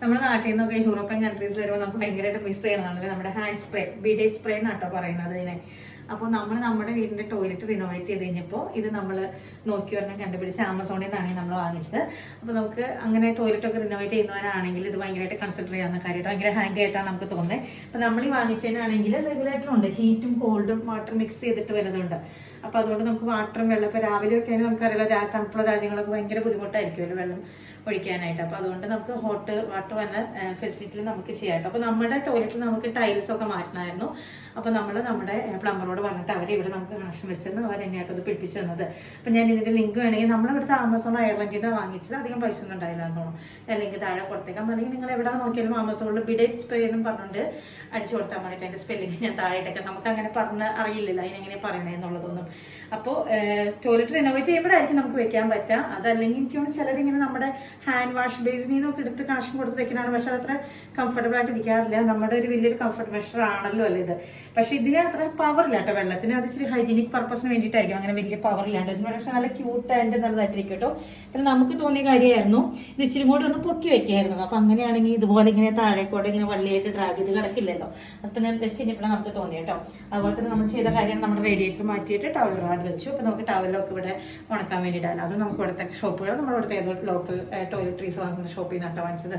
നമ്മുടെ നാട്ടിൽ നിന്നൊക്കെ യൂറോപ്യൻ കൺട്രീസ് വരുമ്പോൾ നമുക്ക് ഭയങ്കരമായിട്ട് മിസ് ചെയ്യണമെന്നല്ലേ നമ്മുടെ ഹാൻഡ് സ്പ്രേ ബിഡേ സ്പ്രേ എന്നാട്ടോ പറയുന്നത് ഇതിനെ. അപ്പോൾ നമ്മൾ നമ്മുടെ വീടിന്റെ ടോയ്ലറ്റ് റിനോവേറ്റ് ചെയ്ത് കഴിഞ്ഞപ്പോൾ ഇത് നമ്മൾ നോക്കി പറഞ്ഞാൽ കണ്ടുപിടിച്ച് ആമസോണിൽ നിന്നാണ് നമ്മൾ വാങ്ങിച്ചത്. അപ്പോൾ നമുക്ക് അങ്ങനെ ടോയ്ലറ്റ് ഒക്കെ റിനോവേറ്റ് ചെയ്യുന്നവരാണെങ്കിൽ ഇത് ഭയങ്കരമായിട്ട് കൺസിഡർ ചെയ്യാവുന്ന കാര്യമായിട്ട് ഭയങ്കര ഹാൻഡി ആയിട്ടാണ് നമുക്ക് തോന്നുന്നത്. അപ്പോൾ നമ്മൾ ഈ വാങ്ങിച്ചതിനാണെങ്കിൽ റെഗുലേറ്റർ ഉണ്ട്. ഹീറ്റും കോൾഡും വാട്ടർ മിക്സ് ചെയ്തിട്ട് വരുന്നുണ്ട്. അപ്പോൾ അതുകൊണ്ട് നമുക്ക് വാട്ടറും വെള്ളം ഇപ്പോൾ രാവിലെ ഒക്കെ ആണെങ്കിൽ നമുക്കറിയാലോ തണുപ്പുള്ള രാജ്യങ്ങളൊക്കെ ഭയങ്കര ബുദ്ധിമുട്ടായിരിക്കുമല്ലോ വെള്ളം ഒഴിക്കാനായിട്ട്. അപ്പോൾ അതുകൊണ്ട് നമുക്ക് ഹോട്ട് വാട്ടർ വന്ന ഫെസിലിറ്റിയിൽ നമുക്ക് ചെയ്യാം അപ്പോൾ നമ്മുടെ ടോയ്ലറ്റിൽ നമുക്ക് ടൈൽസ് ഒക്കെ മാറ്റണമായിരുന്നു. അപ്പോൾ നമ്മൾ നമ്മുടെ പ്ലംബറോട് പറഞ്ഞിട്ട് അവർ ഇവിടെ നമുക്ക് കണക്ഷൻ വെച്ചെന്ന് അവർ എന്നെയായിട്ട് അത് പിടിപ്പിച്ചു തന്നത്. അപ്പം ഞാൻ ഇതിന്റെ ലിങ്ക് വേണമെങ്കിൽ നമ്മളിവിടുത്തെ ആമസോൺ നിന്ന് വാങ്ങിച്ചത് അധികം പൈസ ഒന്നും ഉണ്ടായില്ല എന്ന് തോന്നുന്നു ഞാൻ ലിങ്ക് താഴെ കൊടുത്തേക്കാം. അല്ലെങ്കിൽ നിങ്ങൾ എവിടെ നോക്കിയാലും ആമസോണിൽ ബിഡേറ്റ് സ്പ്രേ എന്നും പറഞ്ഞിട്ട് അടിച്ചു കൊടുത്താൽ മതി. അതിന്റെ സ്പെല്ലിങ് ഞാൻ താഴെയിട്ടൊക്കെ. നമുക്ക് അങ്ങനെ പറഞ്ഞ് അറിയില്ലല്ലോ അതിനെങ്ങനെ പറയണേ എന്നുള്ളതൊന്നും. അപ്പോൾ ടോയ്ലറ്റ് റിനോവേറ്റ് ചെയ്യുമ്പോഴായിരിക്കും നമുക്ക് വെക്കാൻ പറ്റുക. അതല്ലെങ്കിൽ എനിക്ക് തോന്നുന്നു ചിലരിങ്ങനെ നമ്മുടെ ഹാൻഡ് വാഷ് ബേസിൽ നിന്നൊക്കെ എടുത്ത് കണക്ഷൻ കൊടുത്ത് വെക്കുന്നതാണ് പക്ഷെ അതത്ര കംഫർട്ടബിൾ ആയിട്ട് ഇരിക്കാറില്ല. നമ്മുടെ ഒരു വലിയൊരു കംഫർട്ട് മെഷർ ആണല്ലോ അല്ലേ ഇത്. പക്ഷെ ഇതിന് അത്ര പവർ ഇല്ല. കേട്ടോ. വെള്ളത്തിന് അത് ഇച്ചിരി ഹൈജീനിക് പർപ്പസിന് വേണ്ടിയിട്ടായിരിക്കും. അങ്ങനെ വലിയ പവർ ഇല്ലാണ്ട്. പക്ഷേ നല്ല ക്യൂട്ട് ആൻഡ് നല്ലതായിട്ടിരിക്കും കേട്ടോ. പിന്നെ നമുക്ക് തോന്നിയ കാര്യമായിരുന്നു ഇത് ഇച്ചിരി കൂടി ഒന്ന് പൊക്കി വെക്കായിരുന്നു. അപ്പം അങ്ങനെയാണെങ്കിൽ ഇതുപോലെ ഇങ്ങനെ താഴെ കൂടെ ഇങ്ങനെ വള്ളിയായിട്ട് ഡ്രാഗ് ചെയ്ത് കിടക്കില്ലല്ലോ. അപ്പം ഞാൻ വെച്ച് കഴിഞ്ഞപ്പോൾ നമുക്ക് തോന്നി കേട്ടോ. അതുപോലെ തന്നെ നമ്മൾ ചെയ്ത കാര്യം നമ്മുടെ റേഡിയേറ്റർ മാറ്റിയിട്ട് ടവൽ റാഡ് വെച്ചു. അപ്പം നമുക്ക് ടവലൊക്കെ ഇവിടെ ഉണക്കാൻ വേണ്ടിയിട്ടാണ്. അത് നമുക്ക് ഇവിടുത്തെ ഷോപ്പുകൾ നമ്മുടെ ഇവിടുത്തെ ഏതോ ലോക്കൽ ട്രീസ് വാങ്ങുന്ന ഷോപ്പിൽ നിന്നാണ് വാങ്ങിച്ചത്.